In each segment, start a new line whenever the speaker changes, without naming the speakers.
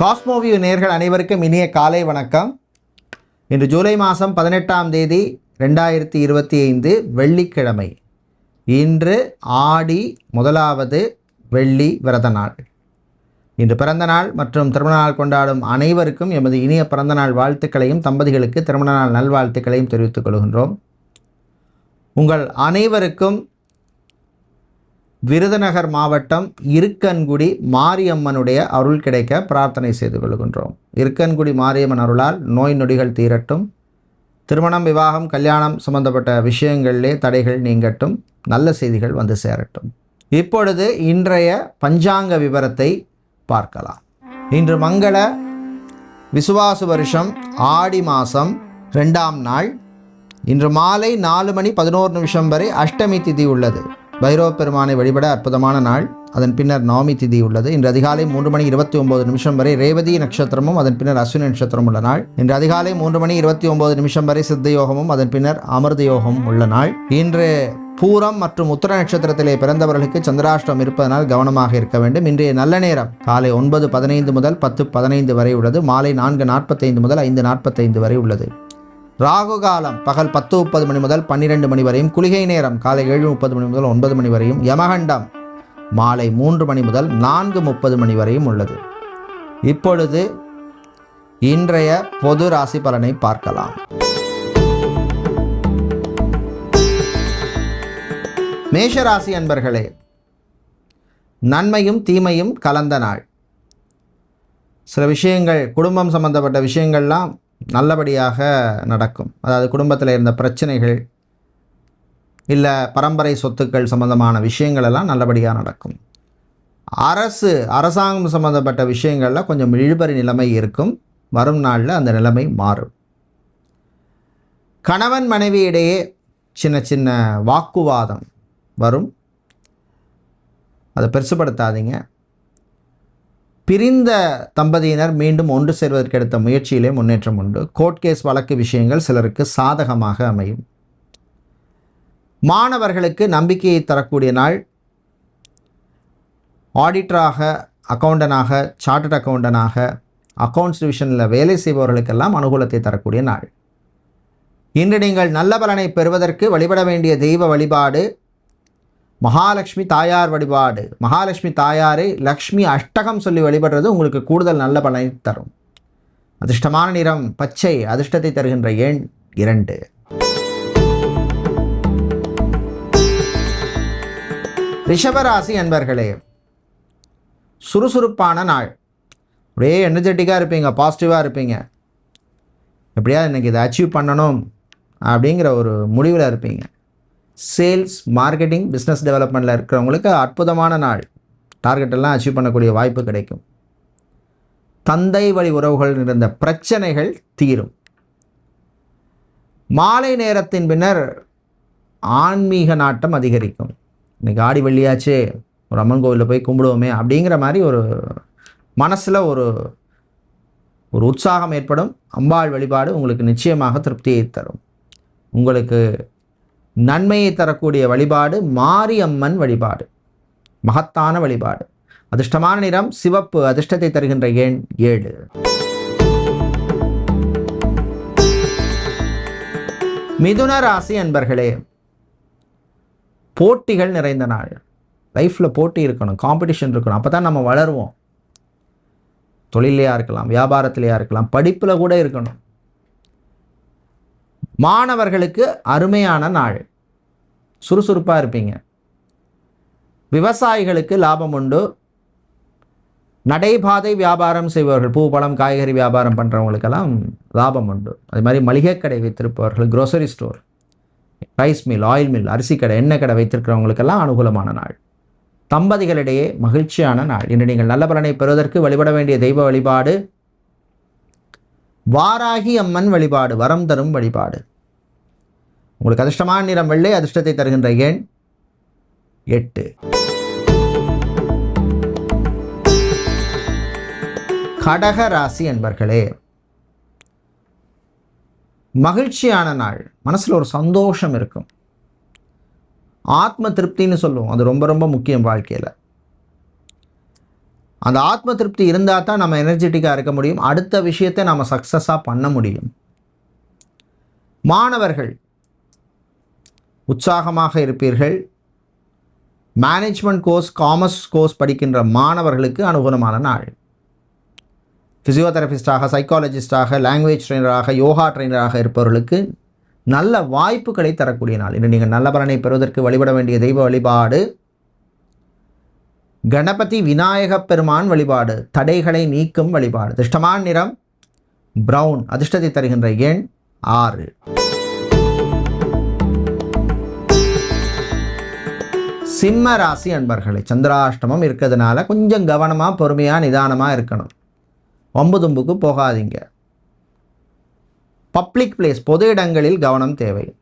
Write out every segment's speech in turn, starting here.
Cosmoview நேர்கள் அனைவருக்கும் இனிய காலை வணக்கம். இன்று ஜூலை மாதம் பதினெட்டாம் தேதி ரெண்டாயிரத்தி இருபத்தி ஐந்து வெள்ளிக்கிழமை. இன்று ஆடி முதலாவது வெள்ளி விரத நாள். இன்று பிறந்த நாள் மற்றும் திருமண நாள் கொண்டாடும் அனைவருக்கும் எமது இனிய பிறந்த நாள் வாழ்த்துக்களையும் தம்பதிகளுக்கு திருமண நாள் நல்வாழ்த்துக்களையும் தெரிவித்துக் கொள்கின்றோம். உங்கள் அனைவருக்கும் விருதுநகர் மாவட்டம் இருக்கன்குடி மாரியம்மனுடைய அருள் கிடைக்க பிரார்த்தனை செய்து கொள்கின்றோம். இருக்கன்குடி மாரியம்மன் அருளால் நோய் நொடிகள் தீரட்டும். திருமணம் விவாகம் கல்யாணம் சம்பந்தப்பட்ட விஷயங்களிலே தடைகள் நீங்கட்டும். நல்ல செய்திகள் வந்து சேரட்டும். இப்பொழுது இன்றைய பஞ்சாங்க விவரத்தை பார்க்கலாம். இன்று மங்கள விசுவாசு வருஷம் ஆடி மாதம் ரெண்டாம் நாள். இன்று மாலை நாலு மணி பதினோரு நிமிஷம் வரை அஷ்டமி திதி உள்ளது. பைரவ பெருமானை வழிபட அற்புதமான நாள். அதன் பின்னர் நவமி திதி உள்ளது. இன்று அதிகாலை மூன்று மணி இருபத்தி ஒன்பது நிமிஷம் வரை ரேவதி நட்சத்திரமும் அதன் பின்னர் அஸ்வினி நட்சத்திரம் உள்ள நாள். இன்று அதிகாலை மூன்று மணி இருபத்தி ஒன்பது நிமிஷம் வரை சித்த யோகமும் அதன் பின்னர் அமிர்த யோகமும் உள்ள நாள். இன்று பூரம் மற்றும் உத்தர நட்சத்திரத்திலே பிறந்தவர்களுக்கு சந்திராஷ்டம் இருப்பதனால் கவனமாக இருக்க வேண்டும். இன்றைய நல்ல நேரம் காலை ஒன்பது பதினைந்து முதல் பத்து பதினைந்து வரை உள்ளது. மாலை நான்கு நாற்பத்தைந்து முதல் ஐந்து நாற்பத்தைந்து வரை உள்ளது. ராகு காலம் பகல் பத்து முப்பது மணி முதல் பன்னிரெண்டு மணி வரையும் குளிகை நேரம் காலை ஏழு முப்பது மணி முதல் ஒன்பது மணி வரையும் யமகண்டம் மாலை மூன்று மணி முதல் நான்கு முப்பது மணி வரையும் உள்ளது. இப்பொழுது இன்றைய பொது ராசி பலனை பார்க்கலாம். மேஷராசி அன்பர்களே நன்மையும் தீமையும் கலந்த நாள். சில விஷயங்கள் குடும்பம் சம்பந்தப்பட்ட விஷயங்கள்லாம் நல்லபடியாக நடக்கும். அதாவது குடும்பத்தில் இருந்த பிரச்சனைகள் இல்லை பரம்பரை சொத்துக்கள் சம்பந்தமான விஷயங்கள் எல்லாம் நல்லபடியாக நடக்கும். அரசு அரசாங்கம் சம்பந்தப்பட்ட விஷயங்களில் கொஞ்சம் இழுபறி நிலைமை இருக்கும். வரும் நாளில் அந்த நிலைமை மாறும். கணவன் மனைவி இடையே சின்ன சின்ன வாக்குவாதம் வரும். அதை பெருசுப்படுத்தாதீங்க பிரிந்த தம்பதியினர் மீண்டும் ஒன்று சேர்வதற்கு எடுத்த முயற்சியிலே முன்னேற்றம் உண்டு. கோர்ட் கேஸ் வழக்கு விஷயங்கள் சிலருக்கு சாதகமாக அமையும். மாணவர்களுக்கு நம்பிக்கையை தரக்கூடிய நாள். ஆடிட்டராக அக்கௌண்டனாக சார்ட்டட் அக்கௌண்டனாக அக்கௌண்ட்ஸ் டிவிஷனில் வேலை செய்பவர்களுக்கெல்லாம் அனுகூலத்தை தரக்கூடிய நாள். இன்று நீங்கள் நல்ல பலனை பெறுவதற்கு வழிபட வேண்டிய தெய்வ வழிபாடு மகாலட்சுமி தாயார் வழிபாடு. மகாலட்சுமி தாயாரை லக்ஷ்மி அஷ்டகம் சொல்லி வழிபடுறது உங்களுக்கு கூடுதல் நல்ல பலனை தரும். அதிர்ஷ்டமான நிறம் பச்சை அதிர்ஷ்டத்தை தருகின்ற எண் இரண்டு. ரிஷபராசி அன்பர்களே சுறுசுறுப்பான நாள். அப்படியே எனர்ஜெட்டிக்காக இருப்பீங்க பாசிட்டிவாக இருப்பீங்க. எப்படியாவது இன்றைக்கி இதை அச்சீவ் பண்ணணும் அப்படிங்கிற ஒரு முடிவில் இருப்பீங்க. சேல்ஸ் மார்க்கெட்டிங் பிஸ்னஸ் டெவலப்மெண்ட்டில் இருக்கிறவங்களுக்கு அற்புதமான நாள். டார்கெட்டெல்லாம் அச்சீவ் பண்ணக்கூடிய வாய்ப்பு கிடைக்கும். தந்தை வழி உறவுகள் இருந்த பிரச்சனைகள் தீரும். மாலை நேரத்தின் பின்னர் ஆன்மீக நாட்டம் அதிகரிக்கும். இன்றைக்கி ஆடி வெள்ளியாச்சே ஒரு அம்மன் கோவிலில் போய் கும்பிடுவோமே அப்படிங்கிற மாதிரி ஒரு மனசில் ஒரு ஒரு உற்சாகம் ஏற்படும். அம்பாள் வழிபாடு உங்களுக்கு நிச்சயமாக திருப்தியை தரும். உங்களுக்கு நன்மையை தரக்கூடிய வழிபாடு மாரியம்மன் வழிபாடு. மகத்தான வழிபாடு. அதிர்ஷ்டமான நிறம் சிவப்பு அதிர்ஷ்டத்தை தருகின்ற எண் ஏழு. மிதுன ராசி அன்பர்களே போட்டிகள் நிறைந்த நாள். லைஃப்பில் போட்டி இருக்கணும் காம்படிஷன் இருக்கணும் அப்போ தான் நம்ம வளருவோம். தொழிலையாக இருக்கலாம் வியாபாரத்திலையாக இருக்கலாம் படிப்பில் கூட இருக்கணும். மாணவர்களுக்கு அருமையான நாள். சுறுசுறுப்பாக இருப்பீங்க. விவசாயிகளுக்கு லாபம் உண்டு. நடைபாதை வியாபாரம் செய்பவர்கள் பூ பழம் காய்கறி வியாபாரம் பண்ணுறவங்களுக்கெல்லாம் லாபம் உண்டு. அதே மாதிரி மளிகை கடை வைத்திருப்பவர்கள் grocery store rice mill oil mill அரிசி கடை எண்ணெய் கடை வைத்திருக்கிறவங்களுக்கெல்லாம் அனுகூலமான நாள். தம்பதிகளிடையே மகிழ்ச்சியான நாள். இன்று நீங்கள் நல்ல பலனை பெறுவதற்கு வழிபட வேண்டிய தெய்வ வழிபாடு வாராகி அம்மன் வழிபாடு வரம் தரும் வழிபாடு. உங்களுக்கு அதிர்ஷ்டமான நிறம் வெள்ளை அதிர்ஷ்டத்தை தருகின்ற எண் எட்டு. கடக ராசி என்பர்களே மகிழ்ச்சியான நாள். மனசில் ஒரு சந்தோஷம் இருக்கும். ஆத்ம திருப்தின்னு சொல்லுவோம். அது ரொம்ப ரொம்ப முக்கியம் வாழ்க்கையில். அந்த ஆத்ம திருப்தி இருந்தால் தான் நம்ம எனர்ஜெட்டிக்காக இருக்க முடியும். அடுத்த விஷயத்தை நம்ம சக்ஸஸாக பண்ண முடியும். மாணவர்கள் உற்சாகமாக இருப்பீர்கள். மேனேஜ்மெண்ட் கோர்ஸ் காமர்ஸ் கோர்ஸ் படிக்கின்ற மாணவர்களுக்கு அனுகூலமான நாள். ஃபிசியோதெரபிஸ்டாக சைக்காலஜிஸ்டாக லாங்குவேஜ் ட்ரெயினராக யோகா ட்ரெயினராக இருப்பவர்களுக்கு நல்ல வாய்ப்புகளை தரக்கூடிய நாள். இன்று நீங்கள் நல்ல பலனை பெறுவதற்கு வழிபட வேண்டிய தெய்வ வழிபாடு கணபதி விநாயகப் பெருமான் வழிபாடு தடைகளை நீக்கும் வழிபாடு. அதிர்ஷ்டமான நிறம் பிரவுன் அதிர்ஷ்டத்தை தருகின்ற எண் ஆறு. சிம்ம ராசி அன்பர்களை சந்திராஷ்டமம் இருக்கிறதுனால கொஞ்சம் கவனமாக பொறுமையாக நிதானமாக இருக்கணும். ஒம்புதும்புக்கு போகாதீங்க. பப்ளிக் பிளேஸ் பொது இடங்களில் கவனம் தேவை.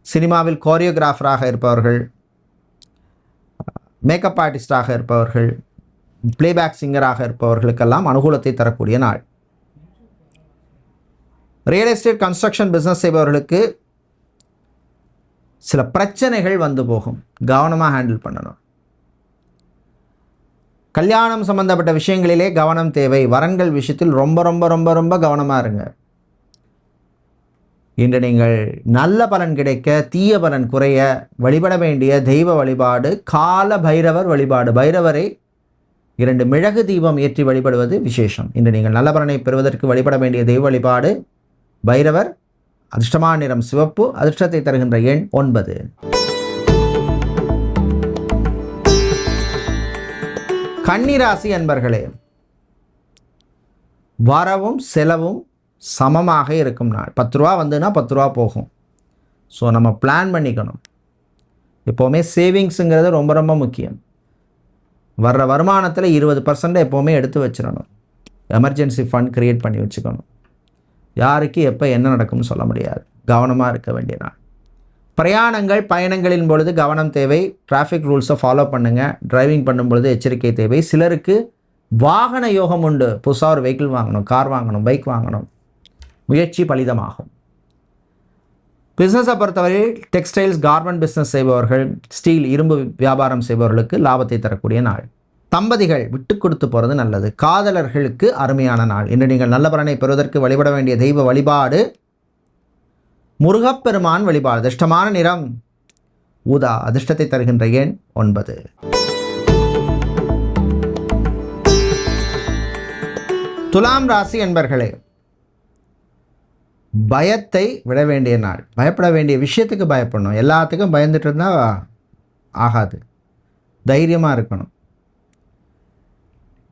சினிமாவில் கோரியோகிராஃபராக இருப்பவர்கள் மேக்கப் ஆர்டிஸ்டாக இருப்பவர்கள் பிளேபேக் சிங்கராக இருப்பவர்களுக்கெல்லாம் அனுகூலத்தை தரக்கூடிய நாள். ரியல் எஸ்டேட் கன்ஸ்ட்ரக்ஷன் பிஸ்னஸ் செய்பவர்களுக்கு சில பிரச்சனைகள் வந்து போகும். கவனமாக ஹேண்டில் பண்ணணும். கல்யாணம் சம்பந்தப்பட்ட விஷயங்களிலே கவனம் தேவை. வரன்கள் விஷயத்தில் ரொம்ப ரொம்ப ரொம்ப ரொம்ப கவனமாக இருங்க. இன்று நீங்கள் நல்ல பலன் கிடைக்க தீய பலன் குறைய வழிபட வேண்டிய தெய்வ வழிபாடு கால பைரவர் வழிபாடு. பைரவரை இரண்டு மிளகு தீபம் ஏற்றி வழிபடுவது விசேஷம். இன்று நீங்கள் நல்ல பலனை பெறுவதற்கு வழிபட வேண்டிய தெய்வ வழிபாடு பைரவர் அதிர்ஷ்டமான நிறம் சிவப்பு அதிர்ஷ்டத்தை தருகின்ற எண் ஒன்பது. கன்னிராசி அன்பர்களே வரவும் செலவும் சமமாக இருக்கும் நாள். பத்து ரூபா வந்துன்னா பத்து ரூபா போகும். ஸோ நம்ம பிளான் பண்ணிக்கணும். எப்போவுமே சேவிங்ஸுங்கிறது ரொம்ப ரொம்ப முக்கியம். வர்ற வருமானத்தில் இருபது பர்சன்ட் எப்போவுமே எடுத்து வச்சிடணும். எமர்ஜென்சி ஃபண்ட் க்ரியேட் பண்ணி வச்சுக்கணும். யாருக்கு எப்போ என்ன நடக்கும்னு சொல்ல முடியாது. கவனமாக இருக்க வேண்டிய நாள். பிரயாணங்கள் பயணங்களின் பொழுது கவனம் தேவை. டிராஃபிக் ரூல்ஸை ஃபாலோ பண்ணுங்கள் டிரைவிங் பண்ணும்பொழுது எச்சரிக்கை தேவை. சிலருக்கு வாகன யோகம் உண்டு. புதுசாக ஒரு வெஹிக்கிள் வாங்கணும் கார் வாங்கணும் பைக் வாங்கணும். முயற்சி பலிதமாகும். பிஸ்னஸை பொறுத்தவரை டெக்ஸ்டைல்ஸ் கார்மெண்ட் பிஸ்னஸ் செய்பவர்கள் ஸ்டீல் இரும்பு வியாபாரம் செய்பவர்களுக்கு லாபத்தை தரக்கூடிய நாள். தம்பதிகள் விட்டு கொடுத்து போகிறது நல்லது. காதலர்களுக்கு அருமையான நாள். இன்று நீங்கள் நல்ல பலனை பெறுவதற்கு வழிபட வேண்டிய தெய்வ வழிபாடு. முருகப்பெருமான் வழிபாடு. அதிர்ஷ்டமான நிறம். ஊதா அதிர்ஷ்டத்தை தருகின்ற எண் ஒன்பது. துலாம் ராசி என்பர்களே பயத்தை விட வேண்டிய நாள். பயப்பட வேண்டிய விஷயத்துக்கு பயப்படணும். எல்லாத்துக்கும் பயந்துட்டு இருந்தால் ஆகாது. தைரியமாக இருக்கணும்.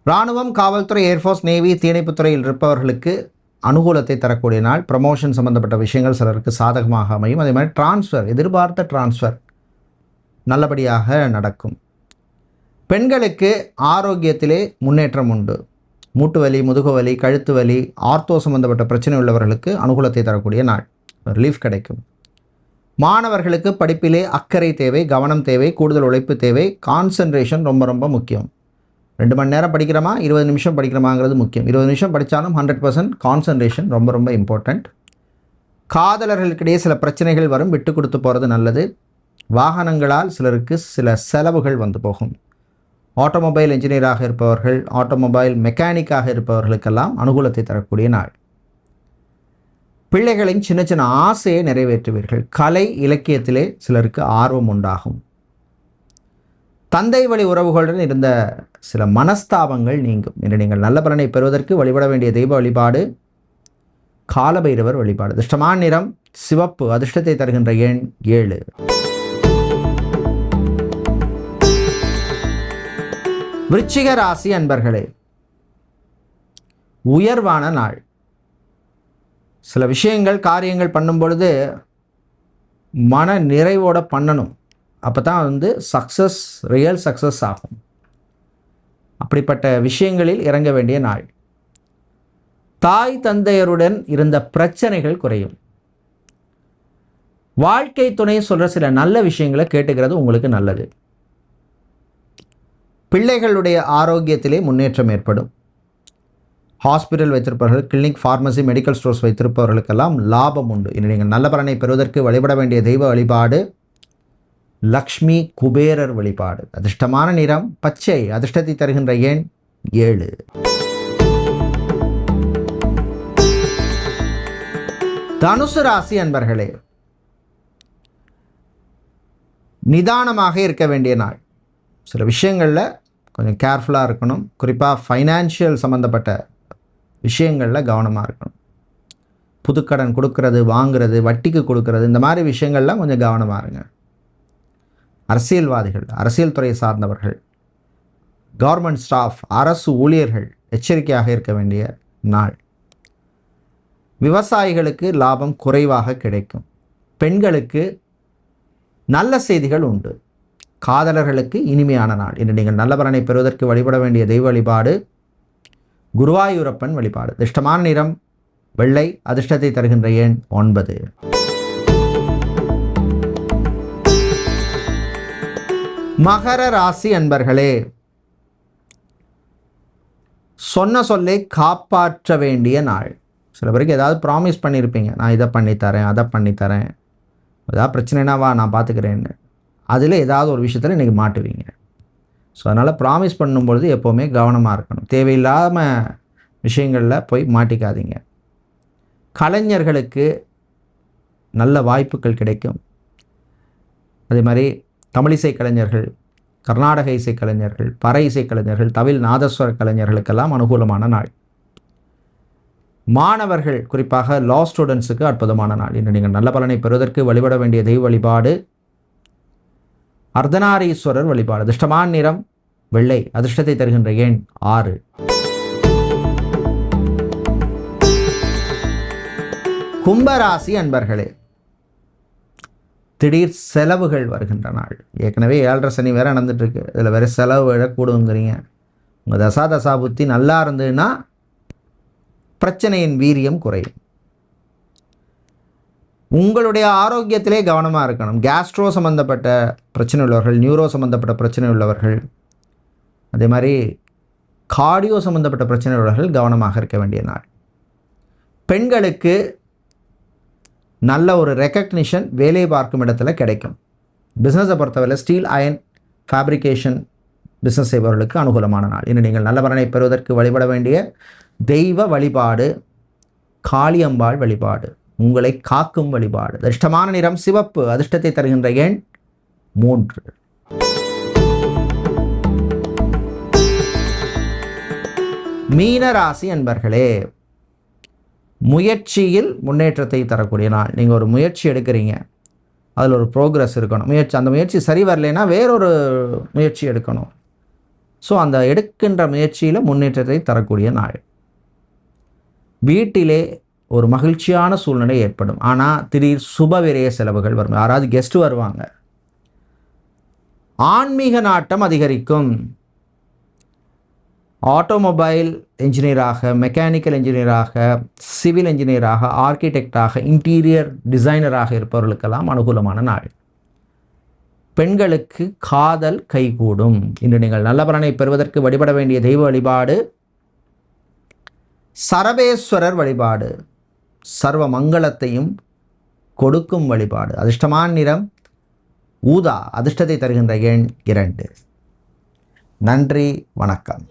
இராணுவம் காவல்துறை ஏர்ஃபோர்ஸ் நேவி தீயணைப்புத்துறையில் இருப்பவர்களுக்கு அனுகூலத்தை தரக்கூடிய நாள். ப்ரமோஷன் சம்மந்தப்பட்ட விஷயங்கள் சிலருக்கு சாதகமாக அமையும். அதே மாதிரி டிரான்ஸ்ஃபர் எதிர்பார்த்த டிரான்ஸ்ஃபர் நல்லபடியாக நடக்கும். பெண்களுக்கு ஆரோக்கியத்திலே முன்னேற்றம் உண்டு. மூட்டு வலி முதுகு வலி கழுத்து வலி ஆர்த்தோ சம்மந்தப்பட்ட பிரச்சனை உள்ளவர்களுக்கு அனுகூலத்தை தரக்கூடிய நாள். ரிலீஃப் கிடைக்கும். மாணவர்களுக்கு படிப்பிலே அக்கறை தேவை கவனம் தேவை கூடுதல் உழைப்பு தேவை கான்சன்ட்ரேஷன் ரொம்ப ரொம்ப முக்கியம். ரெண்டு மணி நேரம் படிக்கிறோமா? இருபது நிமிஷம் படிக்கிறோமாங்கிறது முக்கியம். இருபது நிமிஷம் படித்தாலும் ஹண்ட்ரட் பர்சன்ட் கான்சன்ட்ரேஷன் ரொம்ப ரொம்ப இம்பார்ட்டண்ட் காதலர்களுக்கிடையே சில பிரச்சனைகள் வரும் விட்டு கொடுத்து போகிறது நல்லது. வாகனங்களால் சிலருக்கு சில செலவுகள் வந்து போகும். ஆட்டோமொபைல் இன்ஜினியராக இருப்பவர்கள் ஆட்டோமொபைல் மெக்கானிக்காக இருப்பவர்களுக்கெல்லாம் அனுகூலத்தை தரக்கூடிய நாள். பிள்ளைகளின் சின்ன சின்ன ஆசையை நிறைவேற்றுவீர்கள். கலை இலக்கியத்திலே சிலருக்கு ஆர்வம் உண்டாகும். தந்தை வழி உறவுகளுடன் இருந்த சில மனஸ்தாபங்கள் நீங்கும். இன்று நீங்கள் நல்ல பலனை பெறுவதற்கு வழிபட வேண்டிய தெய்வ வழிபாடு காலபைரவர் வழிபாடு. அதிர்ஷ்டமான நிறம் சிவப்பு அதிர்ஷ்டத்தை தருகின்ற எண் ஏழு. விருச்சிக ராசி அன்பர்களே உயர்வான நாள். சில விஷயங்கள் காரியங்கள் பண்ணும் பொழுது மன நிறைவோட பண்ணணும். அப்போ தான் வந்து சக்ஸஸ் ரியல் சக்ஸஸ் ஆகும். அப்படிப்பட்ட விஷயங்களில் இறங்க வேண்டிய நாள். தாய் தந்தையருடன் இருந்த பிரச்சனைகள் குறையும். வாழ்க்கை துணை சொல்கிற சில நல்ல விஷயங்களை கேட்டுக்கிறது உங்களுக்கு நல்லது. பிள்ளைகளுடைய ஆரோக்கியத்திலே முன்னேற்றம் ஏற்படும். ஹாஸ்பிட்டல் வைத்திருப்பவர்கள் கிளினிக் ஃபார்மசி மெடிக்கல் ஸ்டோர்ஸ் வைத்திருப்பவர்களுக்கெல்லாம் லாபம் உண்டு. இனி நீங்கள் நல்ல பலனை பெறுவதற்கு வழிபட வேண்டிய தெய்வ வழிபாடு லக்ஷ்மி குபேரர் வழிபாடு. அதிர்ஷ்டமான நிறம் பச்சை. அதிர்ஷ்டத்தை தருகின்ற எண் ஏழு. தனுசு ராசி அன்பர்களே நிதானமாக இருக்க வேண்டிய நாள். சில விஷயங்களில் கொஞ்சம் கேர்ஃபுல்லாக இருக்கணும். குறிப்பாக ஃபைனான்ஷியல் சம்மந்தப்பட்ட விஷயங்களில் கவனமாக இருக்கணும். புதுக்கடன் கொடுக்கறது வாங்குறது வட்டிக்கு கொடுக்கறது இந்த மாதிரி விஷயங்கள்லாம் கொஞ்சம் கவனமாக இருங்க. அரசியல்வாதிகள் அரசியல் துறை சார்ந்தவர்கள் கவர்மெண்ட் ஸ்டாஃப் அரசு ஊழியர்கள் எச்சரிக்கையாக இருக்க வேண்டிய நாள். விவசாயிகளுக்கு லாபம் குறைவாக கிடைக்கும். பெண்களுக்கு நல்ல செய்திகள் உண்டு. காதலர்களுக்கு இனிமையான நாள் இன்று நீங்கள் நல்லபலனை பெறுவதற்கு வழிபட வேண்டிய தெய்வ வழிபாடு குருவாயூரப்பன் வழிபாடு. அதிர்ஷ்டமான நிறம் வெள்ளை அதிர்ஷ்டத்தை தருகின்ற எண் ஒன்பது. மகர ராசி அன்பர்களே சொன்ன சொல்லை காப்பாற்ற வேண்டிய நாள். சில பேருக்கு ஏதாவது ப்ராமிஸ் பண்ணியிருப்பீங்க நான் இதை பண்ணித்தரேன் அதை பண்ணித்தரேன். ஏதாவது பிரச்சனைனா வா நான் பார்த்துக்கிறேன்னு. அதில் ஏதாவது ஒரு விஷயத்தில் இன்றைக்கி மாட்டுவீங்க. ஸோ அதனால் ப்ராமிஸ் பண்ணும்பொழுது எப்போவுமே கவனமாக இருக்கணும். தேவையில்லாமல் விஷயங்களில் போய் மாட்டிக்காதீங்க. கலைஞர்களுக்கு நல்ல வாய்ப்புகள் கிடைக்கும். அதே மாதிரி தமிழிசை கலைஞர்கள் கர்நாடக இசை கலைஞர்கள் பற இசை கலைஞர்கள் தவில் நாதஸ்வர கலைஞர்களுக்கெல்லாம் அனுகூலமான நாள். மாணவர்கள் குறிப்பாக லா ஸ்டூடெண்ட்ஸுக்கு அற்புதமான நாள். இன்று நீங்கள் நல்ல பலனை பெறுவதற்கு வழிபட வேண்டிய தெய்வ வழிபாடு அர்த்தநாரீஸ்வரர் வழிபாடு. அதிர்ஷ்டமான நிறம் வெள்ளை. அதிர்ஷ்டத்தை தருகின்ற எண் ஆறு. கும்பராசி அன்பர்களே திடீர் செலவுகள் வருகின்ற நாள். ஏற்கனவே ஏழரை சனி வேற நடந்துட்டு இருக்கு இதில் வேற செலவு விழக்கூடுங்கிறீங்க. உங்கள் தசா தசா புத்தி நல்லா இருந்ததுன்னா பிரச்சனையின் வீரியம் குறையும். உங்களுடைய ஆரோக்கியத்திலே கவனமாக இருக்கணும். கேஸ்ட்ரோ சம்மந்தப்பட்ட பிரச்சனை உள்ளவர்கள் நியூரோ சம்மந்தப்பட்ட பிரச்சனை உள்ளவர்கள் அதே மாதிரி கார்டியோ சம்மந்தப்பட்ட பிரச்சனை உள்ளவர்கள் கவனமாக இருக்க வேண்டிய நாள். பெண்களுக்கு நல்ல ஒரு ரெக்கக்னிஷன் வேலை பார்க்கும் இடத்துல கிடைக்கும். பிஸ்னஸை பொறுத்தவரை ஸ்டீல் அயன் ஃபேப்ரிகேஷன் பிஸ்னஸ் செய்பவர்களுக்கு அனுகூலமான நாள். இன்று நீங்கள் நல்ல பலனை பெறுவதற்கு வழிபட வேண்டிய தெய்வ வழிபாடு காளியம்பாள் வழிபாடு. உங்களை காக்கும் வழிபாடு. அதிர்ஷ்டமான நிறம் சிவப்பு. அதிர்ஷ்டத்தை தருகின்ற எண் மூன்று. மீனராசி அன்பர்களே முயற்சியில் முன்னேற்றத்தை தரக்கூடிய நாள். நீங்கள் ஒரு முயற்சி எடுக்கிறீங்க. அதில் ஒரு ப்ரோக்ரஸ் இருக்கணும். முயற்சி அந்த முயற்சி சரி வரலைன்னா வேறொரு முயற்சி எடுக்கணும். ஸோ அந்த எடுக்கின்ற முயற்சியில் முன்னேற்றத்தை தரக்கூடிய நாள். வீட்டிலே ஒரு மகிழ்ச்சியான சூழ்நிலை ஏற்படும். ஆனால் திடீர் சுப விரய செலவுகள் வரும். யாராவது கெஸ்ட்டு வருவாங்க. ஆன்மீக நாட்டம் அதிகரிக்கும். ஆட்டோமொபைல் என்ஜினியராக மெக்கானிக்கல் என்ஜினியராக சிவில் என்ஜினியராக ஆர்கிடெக்டாக இன்டீரியர் டிசைனராக இருப்பவர்களுக்கெல்லாம் அனுகூலமான நாள். பெண்களுக்கு காதல் கைகூடும். இன்று நீங்கள் நல்ல பலனை பெறுவதற்கு வழிபட வேண்டிய தெய்வ வழிபாடு சரபேஸ்வரர் வழிபாடு. சர்வ மங்களத்தையும் கொடுக்கும் வழிபாடு. அதிர்ஷ்டமான நிறம் ஊதா அதிர்ஷ்டத்தை தருகின்ற எண் இரண்டு. நன்றி வணக்கம்.